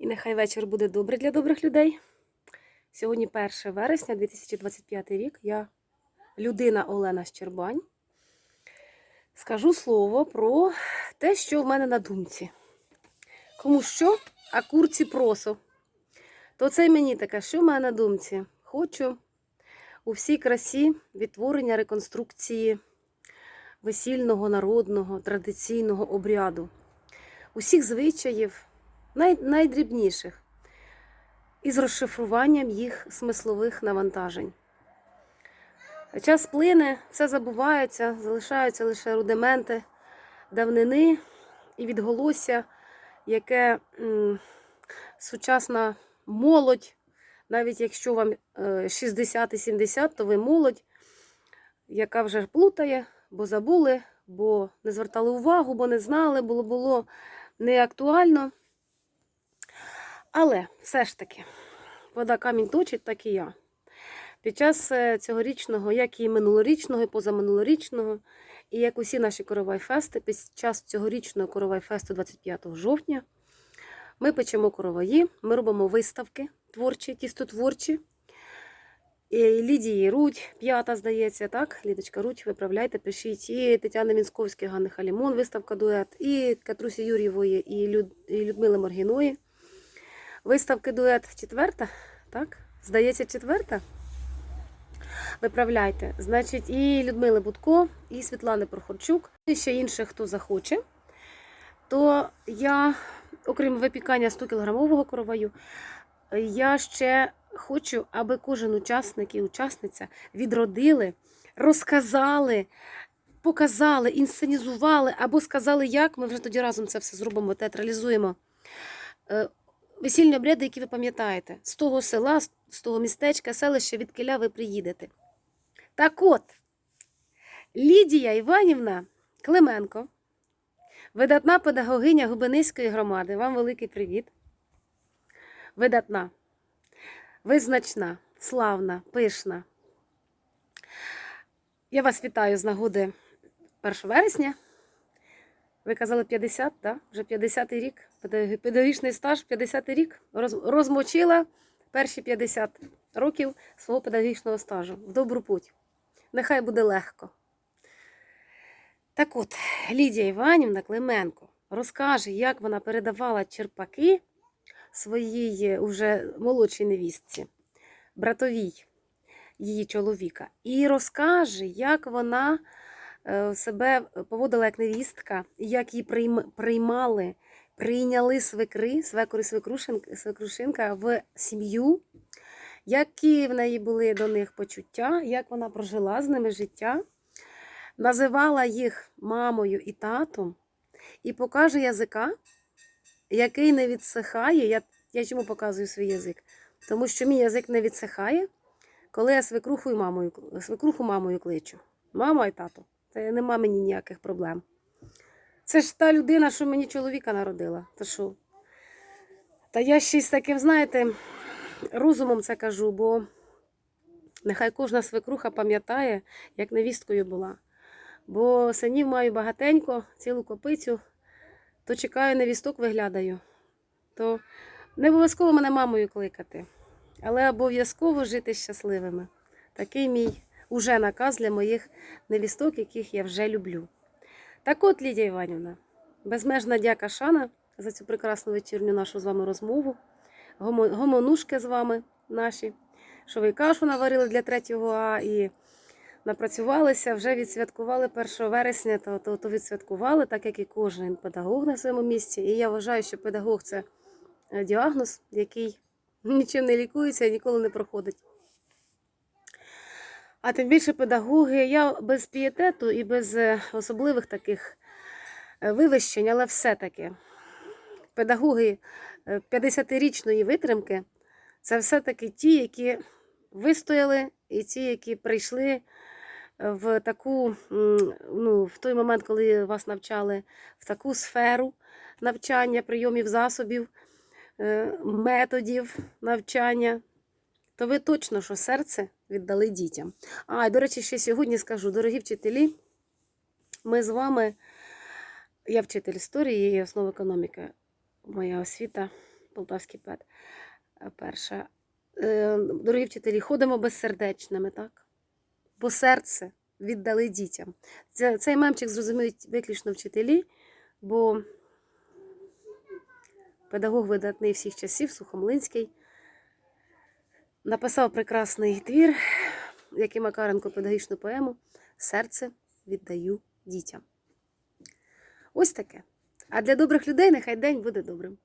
І нехай вечір буде добрий для добрих людей. Сьогодні 1 вересня 2025 рік. Я людина Олена Щербань. Скажу слово про те, що в мене на думці. Кому що, а курці просо. То це й мені таке, що в мене на думці. Хочу у всій красі відтворення реконструкції весільного, народного, традиційного обряду, усіх звичаїв, най, найдрібніших, із розшифруванням їх смислових навантажень. Час плине, все забувається, залишаються лише рудименти давнини і відголосся, яке сучасна молодь, навіть якщо вам е, 60 і 70, то ви молодь, яка вже плутає, бо забули, бо не звертали увагу, бо не знали, було було не актуально. Але все ж таки, вода камінь точить, так і я. Під час е, цьогорічного, як і минулорічного, і позаминулорічного, і як усі наші коровай-фести, під час цьогорічного коровай-фесту 25 жовтня, ми печемо короваї, ми робимо виставки творчі, тістотворчі. І Лідії Рудь, п'ята, здається, так? Лідочка Рудь, виправляйте, пишіть. І Тетяни Мінськовської, Ганни Халімон, виставка дует, і Катрусі Люд... і Людмили Моргіної. Виставки дует четверта, так? Здається, четверта. Виправляйте. Значить, і Людмили Будко, і Світлани Прохорчук, і ще інших, хто захоче. То я, окрім випікання 100 кілограмового короваю, я ще хочу, аби кожен учасник і учасниця відродили, розказали, показали, інсценізували або сказали, як ми вже тоді разом це все зробимо, театралізуємо. Весільні обряди, які ви пам'ятаєте, з того села, з того містечка, селища, від киля ви приїдете. Так от, Лідія Іванівна Клименко, видатна педагогиня Губинської громади. Вам великий привіт. Видатна, визначна, славна, пишна. Я вас вітаю з нагоди 1 вересня. Ви казали 50, так? Вже 50-й рік. Педагог- Педагогічний стаж 50 рік. Розмочила перші 50 років свого педагогічного стажу. В добру путь. Нехай буде легко. Так от, Лідія Іванівна Клименко розкаже, як вона передавала черпаки своїй уже молодшій невістці, братовій її чоловіка, і розкаже, як вона е, себе поводила як невістка, як її приймали, прийняли свекри, свекор і свекрушинка в сім'ю, які в неї були до них почуття, як вона прожила з ними життя, називала їх мамою і татом, і покаже язика, який не відсихає. Я, я чому показую свій язик? Тому що мій язик не відсихає, коли я свекруху і мамою, свекруху мамою кличу. Мама і тато. Це нема мені ніяких проблем. Це ж та людина, що мені чоловіка народила. Та що? Та я ще з таким, знаєте, розумом це кажу, бо нехай кожна свекруха пам'ятає, як невісткою була. Бо синів маю багатенько, цілу копицю, то чекаю, невісток виглядаю. То не обов'язково мене мамою кликати, але обов'язково жити щасливими. Такий мій уже наказ для моїх невісток, яких я вже люблю. Так от, Лідія Іванівна, безмежна дяка Шана за цю прекрасну вечірню нашу з вами розмову. Гомонушки з вами наші, що ви кашу наварили для 3 А і напрацювалися, вже відсвяткували 1 вересня, то, то, то відсвяткували, так як і кожен педагог на своєму місці. І я вважаю, що педагог це е, діагноз, який нічим не лікується і ніколи не проходить. А тим більше педагоги, я без пієтету і без е, особливих таких е, вивищень, але все-таки. Педагоги е, 50-річної витримки це все-таки ті, які вистояли, і ті, які прийшли е, в таку, ну, в той момент, коли вас навчали, в таку сферу навчання, прийомів засобів, е, методів навчання, то ви точно, що серце віддали дітям. А, і, до речі, ще сьогодні скажу, дорогі вчителі, ми з вами, я вчитель історії і основ економіки, моя освіта Полтавський пет. Е, Перше. Е, Дорогі вчителі, ходимо безсердечними, так? Бо серце віддали дітям. Цей мемчик зрозуміють виключно вчителі, бо педагог видатний всіх часів, Сухомлинський, написав прекрасний твір, який Макаренко педагогічну поему Серце віддаю дітям. Ось таке. А для добрих людей нехай день буде добрим.